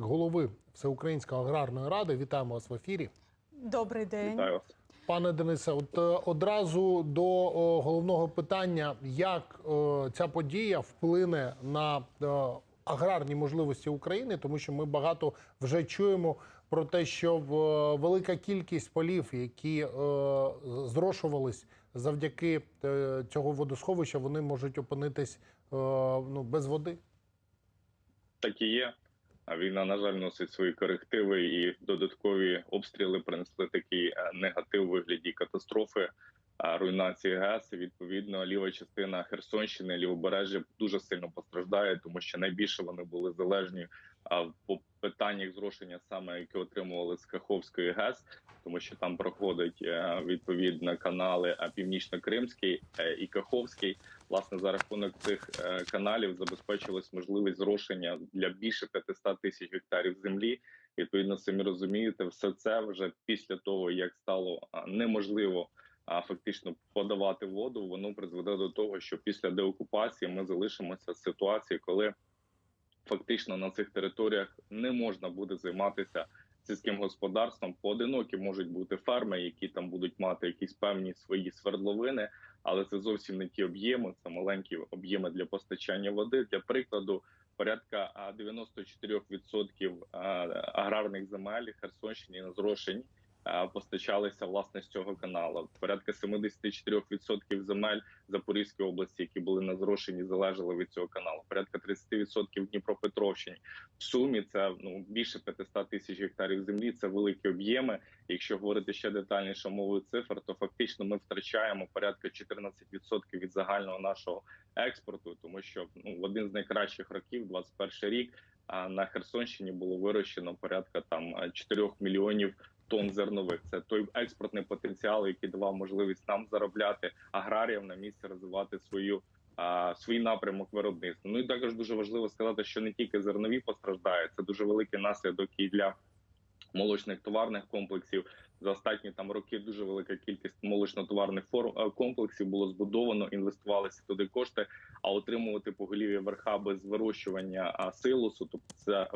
голови Всеукраїнської аграрної ради. Вітаємо вас в ефірі. Добрий день. Вітаю вас. Пане Денисе, от е, одразу до о, головного питання, як е, ця подія вплине на е, аграрні можливості України, тому що ми багато вже чуємо про те, що в, е, велика кількість полів, які е, зрошувались завдяки е, цього водосховища, вони можуть опинитись е, ну, без води. Так і є. А війна, на жаль, носить свої корективи, і додаткові обстріли принесли такий е, негатив у вигляді катастрофи, руйнації ГЕС. Відповідно, ліва частина Херсонщини, лівобережжя дуже сильно постраждає, тому що найбільше вони були залежні а, по питаннях зрошення, саме які отримували з Каховської ГЕС, тому що там проходить е, відповідно канали Північно-Кримський е, і Каховський. Власне, за рахунок цих е, каналів забезпечилась можливість зрошення для більше 500 тисяч гектарів землі. Відповідно, самі розумієте, все це вже після того, як стало неможливо а, фактично подавати воду, воно призведе до того, що після деокупації ми залишимося в ситуації, коли фактично на цих територіях не можна буде займатися сільським господарством. Поодинокі можуть бути ферми, які там будуть мати якісь певні свої свердловини, але це зовсім не ті об'єми. Це маленькі об'єми для постачання води. Для прикладу, порядка а, 94% аграрних земель Херсонщині на зрошенні а, постачалися власне з цього каналу. Порядка 74% земель Запорізької області, які були на зрошенні, залежали від цього каналу. Порядка 30% Дніпропетровщині. В сумі це ну більше 500 тисяч гектарів землі. Це великі об'єми. Якщо говорити ще детальніше мовою цифр, то фактично ми втрачаємо порядка 14% від загального нашого експорту, тому що ну в один з найкращих років, 21 рік, а на Херсонщині було вирощено порядка там 4 мільйонів тонн зернових. Це той експортний потенціал, який давав можливість нам заробляти аграріям на місці розвивати свою. Свій напрямок виробництва. Ну і також дуже важливо сказати, що не тільки зернові постраждають, це дуже великий наслідок і для молочних товарних комплексів. За останні там роки дуже велика кількість молочно-товарних форм е, комплексів було збудовано, інвестувалися туди кошти. А отримувати поголів'я верха без вирощування силосу, тобто це е,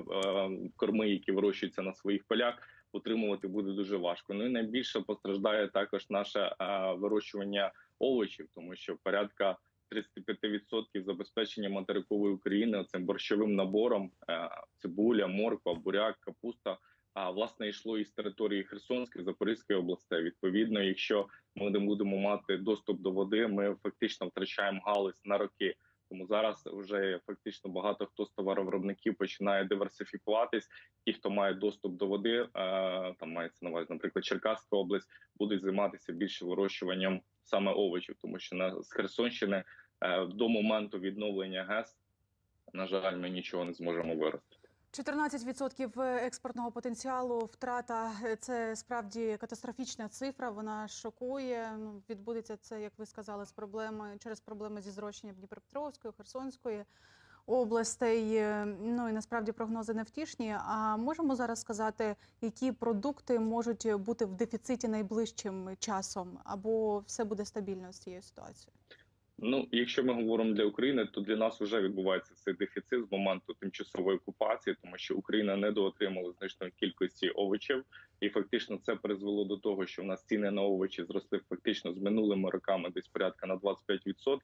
корми, які вирощуються на своїх полях, утримувати буде дуже важко. Ну і найбільше постраждає також наше е, вирощування овочів, тому що порядка 35% забезпечення материкової України цим борщовим набором е, цибуля, морква, буряк, капуста. А власне йшло із території Херсонської Запорізької областей. Відповідно, якщо ми не будемо мати доступ до води, ми фактично втрачаємо галузь на роки. Тому зараз вже фактично багато хто з товаровиробників починає диверсифікуватись. Ті, хто має доступ до води, е, там мається на увазі, наприклад, Черкаська область, будуть займатися більше вирощуванням саме овочів, тому що на з Херсонщини е, до моменту відновлення ГЕС, на жаль, ми нічого не зможемо виростити. 14% експортного потенціалу. Втрата це справді катастрофічна цифра. Вона шокує. Ну, відбудеться це, як ви сказали, з проблеми через проблеми зі зрощенням Дніпропетровської, Херсонської областей. Ну і насправді прогнози невтішні. А можемо зараз сказати, які продукти можуть бути в дефіциті найближчим часом, або все буде стабільно з цією ситуацією? Ну, якщо ми говоримо для України, то для нас вже відбувається цей дефіцит з моменту тимчасової окупації, тому що Україна недоотримала значної кількості овочів, і фактично це призвело до того, що в нас ціни на овочі зросли фактично з минулими роками десь порядка на 25%.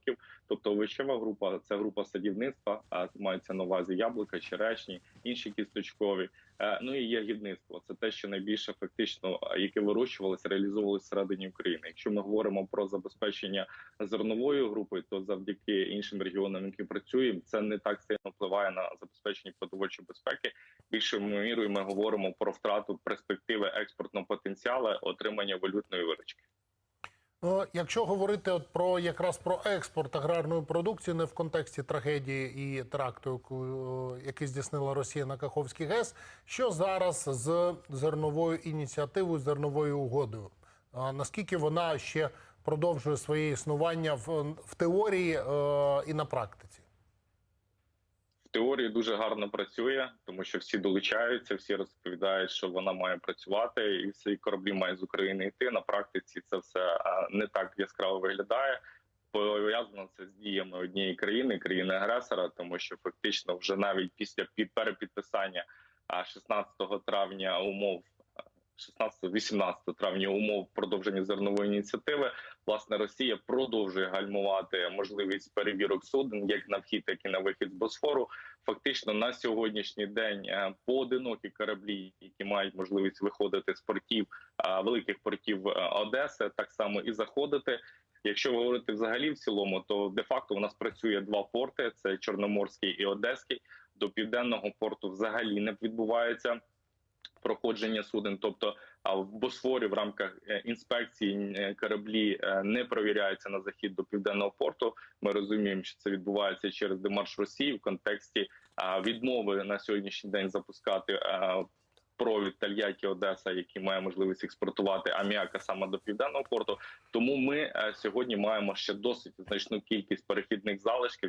Тобто овочева група це група садівництва, а мається на увазі яблука, черешні, інші кісточкові. Е, Ну і ягідництво. Це те, що найбільше фактично яке вирощувалося, реалізовувалося всередині України. Якщо ми говоримо про забезпечення зерновою групою, то завдяки іншим регіонам, які працюємо, це не так сильно впливає на забезпечення продовольчої безпеки. Більшою мірою ми говоримо про втрату перспективи експортного потенціалу, отримання валютної виручки. Ну, якщо говорити от про якраз про експорт аграрної продукції, не в контексті трагедії і теракту, яку, який здійснила Росія на Каховський ГЕС, що зараз з зерновою ініціативою, зерновою угодою? А наскільки вона ще продовжує своє існування в, в теорії е, і на практиці? В теорії дуже гарно працює, тому що всі долучаються, всі розповідають, що вона має працювати, і всі кораблі мають з України йти. На практиці це все не так яскраво виглядає. Пов'язано це з діями однієї країни, країни агресора, тому що фактично вже навіть після перепідписання 16 травня умов 16-18 травня умов продовження зернової ініціативи. Власне, Росія продовжує гальмувати можливість перевірок суден як на вхід, так і на вихід з Босфору. Фактично на сьогоднішній день е, поодинокі кораблі, які мають можливість виходити з портів е, великих портів е, Одеси, так само і заходити. Якщо говорити взагалі в цілому, то де факто у нас працює два порти: це Чорноморський і Одеський. До південного порту взагалі не відбувається проходження суден. Тобто, в Босфорі в рамках е, інспекції е, кораблі е, не провіряються на захід до південного порту. Ми розуміємо, що це відбувається через демарш Росії в контексті відмови на сьогоднішній день запускати. Провід Тольятті Одеса, який має можливість експортувати аміака саме до південного порту. Тому ми сьогодні маємо ще досить значну кількість перехідних залишків